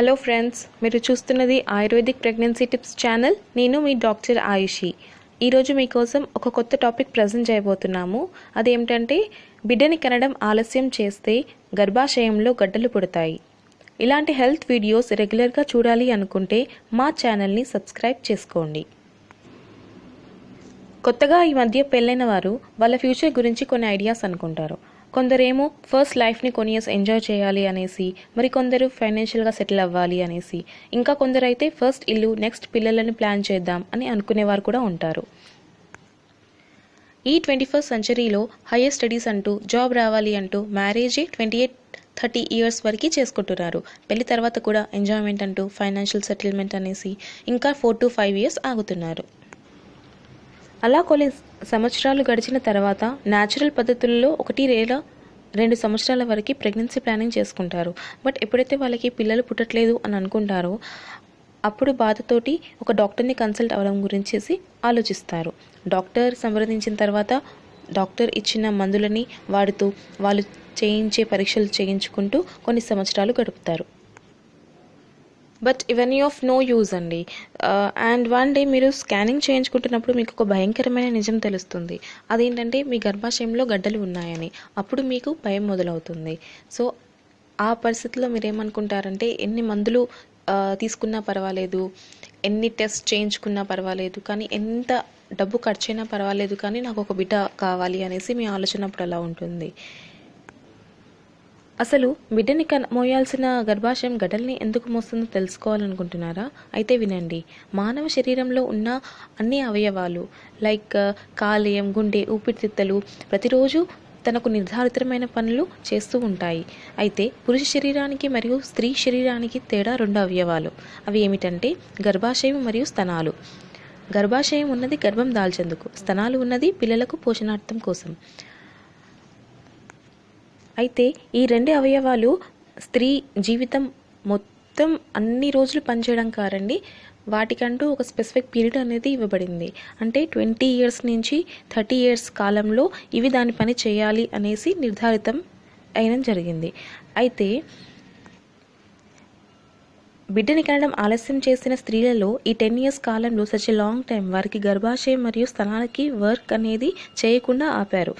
Hello friends మీరు చూస్తున్నది ayurvedic pregnancy tips channel నేను మీ డాక్టర్ ఆయుషి. ఈరోజు మీకోసం ఒక కొత్త టాపిక్ ప్రజెంట్ చేయబోతున్నాము. అదేమిటంటే బిడ్డని కనడం ఆలస్యం చేస్తే గర్భాశయంలో గడ్డలు పుడతాయి. ఇలాంటి హెల్త్ వీడియోస్ రెగ్యులర్గా చూడాలి అనుకుంటే మా ఛానల్ని సబ్స్క్రైబ్ చేసుకోండి. కొత్తగా ఈ మధ్య పెళ్ళైన వారు వాళ్ళ ఫ్యూచర్ గురించి కొన్ని ఐడియాస్ అనుకుంటారు. కొందరేమో ఫస్ట్ లైఫ్ని కొన్ని ఇయర్స్ ఎంజాయ్ చేయాలి అనేసి మరి కొందరు ఫైనాన్షియల్గా సెటిల్ అవ్వాలి అనేసి. ఇంకా కొందరైతే ఫస్ట్ ఇల్లు నెక్స్ట్ పిల్లలను ప్లాన్ చేద్దాం అని అనుకునేవారు కూడా ఉంటారు. ఈ ట్వంటీ ఫస్ట్ సెంచరీలో హయ్యర్ స్టడీస్ అంటూ జాబ్ రావాలి అంటూ మ్యారేజే ట్వంటీ ఎయిట్ థర్టీ ఇయర్స్ వరకు చేసుకుంటున్నారు. పెళ్ళి తర్వాత కూడా ఎంజాయ్మెంట్ అంటూ ఫైనాన్షియల్ సెటిల్మెంట్ అనేసి ఇంకా ఫోర్ టు ఫైవ్ ఇయర్స్ ఆగుతున్నారు. అలా కొన్ని సంవత్సరాలు గడిచిన తర్వాత న్యాచురల్ పద్ధతుల్లో ఒకటి లేదా రెండు సంవత్సరాల వరకు ప్రెగ్నెన్సీ ప్లానింగ్ చేసుకుంటారు. బట్ ఎప్పుడైతే వాళ్ళకి పిల్లలు పుట్టట్లేదు అని అనుకుంటారో అప్పుడు బాధతోటి ఒక డాక్టర్ని కన్సల్ట్ అవ్వడం గురించి ఆలోచిస్తారు. డాక్టర్ సంప్రదించిన తర్వాత డాక్టర్ ఇచ్చిన మందులని వాడుతూ వాళ్ళు చేయించే పరీక్షలు చేయించుకుంటూ కొన్ని సంవత్సరాలు గడుపుతారు. బట్ ఇవన్నీ ఆఫ్ నో యూజ్ అండి. అండ్ వన్ డే మీరు స్కానింగ్ చేయించుకుంటున్నప్పుడు మీకు ఒక భయంకరమైన నిజం తెలుస్తుంది. అదేంటంటే మీ గర్భాశయంలో గడ్డలు ఉన్నాయని. అప్పుడు మీకు భయం మొదలవుతుంది. సో ఆ పరిస్థితిలో మీరు ఏమనుకుంటారంటే ఎన్ని మందులు తీసుకున్నా పర్వాలేదు ఎన్ని టెస్ట్ చేయించుకున్నా పర్వాలేదు కానీ ఎంత డబ్బు ఖర్చైనా పర్వాలేదు కానీ నాకు ఒక బిడ్డ కావాలి అనేసి మీ ఆలోచన అప్పుడు అలా ఉంటుంది. అసలు బిడ్డని కన్ మోయాల్సిన గర్భాశయం గడల్ని ఎందుకు మోస్తుందో తెలుసుకోవాలనుకుంటున్నారా? అయితే వినండి. మానవ శరీరంలో ఉన్న అన్ని అవయవాలు లైక్ కాలేయం గుండె ఊపిరితిత్తులు ప్రతిరోజు తనకు నిర్ధారితమైన పనులు చేస్తూ ఉంటాయి. అయితే పురుష శరీరానికి మరియు స్త్రీ శరీరానికి తేడా రెండు అవయవాలు. అవి ఏమిటంటే గర్భాశయం మరియు స్తనాలు. గర్భాశయం ఉన్నది గర్భం దాల్చేందుకు. స్తనాలు ఉన్నది పిల్లలకు పోషణార్థం కోసం. అయితే ఈ రెండు అవయవాలు స్త్రీ జీవితం మొత్తం అన్ని రోజులు పనిచేయడం కారండి వాటికంటూ ఒక స్పెసిఫిక్ పీరియడ్ అనేది ఇవ్వబడింది. అంటే ట్వంటీ ఇయర్స్ నుంచి థర్టీ ఇయర్స్ కాలంలో ఇవి దాని పని చేయాలి అనేసి నిర్ధారితం అయిన జరిగింది. అయితే బిడ్డని కనడం ఆలస్యం చేసిన స్త్రీలలో ఈ టెన్ ఇయర్స్ కాలంలో సచ్ లాంగ్ టైం వారికి గర్భాశయం మరియు స్తనాలకి వర్క్ అనేది చేయకుండా ఆపారు.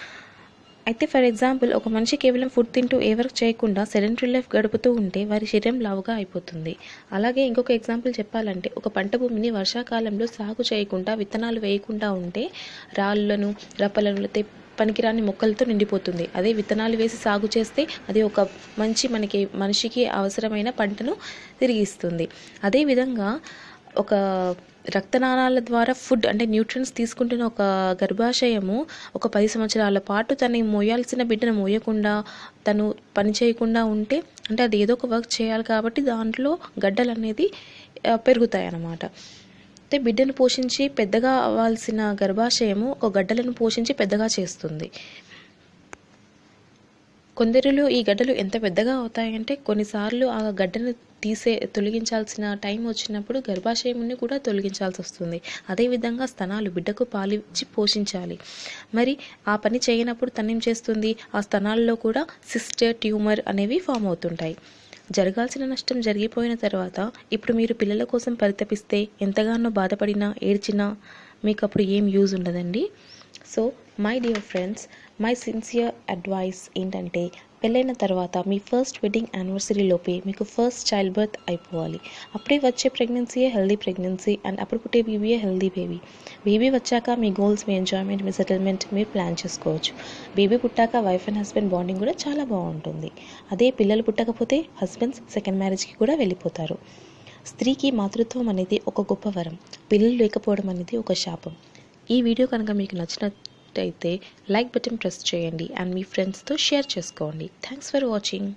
అయితే ఫర్ ఎగ్జాంపుల్ ఒక మనిషి కేవలం ఫుడ్ తింటూ ఏ వర్క్ చేయకుండా సెడెంటరీ లైఫ్ గడుపుతూ ఉంటే వారి శరీరం లావుగా అయిపోతుంది. అలాగే ఇంకొక ఎగ్జాంపుల్ చెప్పాలంటే ఒక పంట భూమిని వర్షాకాలంలో సాగు చేయకుండా విత్తనాలు వేయకుండా ఉంటే రాళ్ళను రప్పలను లేతే పనికిరాని మొక్కలతో నిండిపోతుంది. అదే విత్తనాలు వేసి సాగు చేస్తే అది ఒక మంచి మనకి మనిషికి అవసరమైన పంటను తిరిగిస్తుంది. అదేవిధంగా ఒక రక్తనాళాల ద్వారా ఫుడ్ అంటే న్యూట్రియన్స్ తీసుకుంటున్న ఒక గర్భాశయము ఒక పది సంవత్సరాల పాటు తను మోయాల్సిన బిడ్డను మోయకుండా తను పని చేయకుండా ఉంటే అంటే అది ఏదో ఒక వర్క్ చేయాలి కాబట్టి దాంట్లో గడ్డలు అనేది పెరుగుతాయి అన్నమాట అయితే బిడ్డను పోషించి పెద్దగా అవ్వాల్సిన గర్భాశయము ఒక గడ్డలను పోషించి పెద్దగా చేస్తుంది. కొందరిలో ఈ గడ్డలు ఎంత పెద్దగా అవుతాయంటే కొన్నిసార్లు ఆ గడ్డను తీసే తొలగించాల్సిన టైం వచ్చినప్పుడు గర్భాశయంని కూడా తొలగించాల్సి వస్తుంది. అదేవిధంగా స్తనాలు బిడ్డకు పాలిచ్చి పోషించాలి. మరి ఆ పని చేయనప్పుడు తనేం చేస్తుంది? ఆ స్తనాల్లో కూడా సిస్టర్ ట్యూమర్ అనేవి ఫామ్ అవుతుంటాయి. జరగాల్సిన నష్టం జరిగిపోయిన తర్వాత ఇప్పుడు మీరు పిల్లల కోసం పరితపిస్తే ఎంతగానో బాధపడినా ఏడ్చినా మీకు అప్పుడు ఏం యూజ్ ఉండదండి? So my dear friends my sincere advice ఏంటంటే పెళ్ళైన తర్వాత మీ ఫస్ట్ వెడ్డింగ్ యానివర్సరీలోపే మీకు ఫస్ట్ చైల్డ్ బర్త్ అయిపోవాలి. అప్పుడే వచ్చే ప్రెగ్నెన్సీయే హెల్దీ ప్రెగ్నెన్సీ అండ్ అప్పుడు పుట్టే బేబీయే హెల్దీ బేబీ బేబీ వచ్చాక మీ గోల్స్ మీ ఎంజాయ్మెంట్ మీ సెటిల్మెంట్ మీరు ప్లాన్ చేసుకోవచ్చు. బేబీ పుట్టాక వైఫ్ అండ్ హస్బెండ్ బాండింగ్ కూడా చాలా బాగుంటుంది. అదే పిల్లలు పుట్టకపోతే హస్బెండ్స్ సెకండ్ మ్యారేజ్కి కూడా వెళ్ళిపోతారు. స్త్రీకి మాతృత్వం అనేది ఒక గొప్ప వరం. పిల్లలు లేకపోవడం అనేది ఒక శాపం. ఈ వీడియో కనుక మీకు నచ్చిన నచ్చినట్టయితే లైక్ బటన్ ప్రెస్ చేయండి అండ్ మీ ఫ్రెండ్స్తో షేర్ చేసుకోండి. Thanks for watching.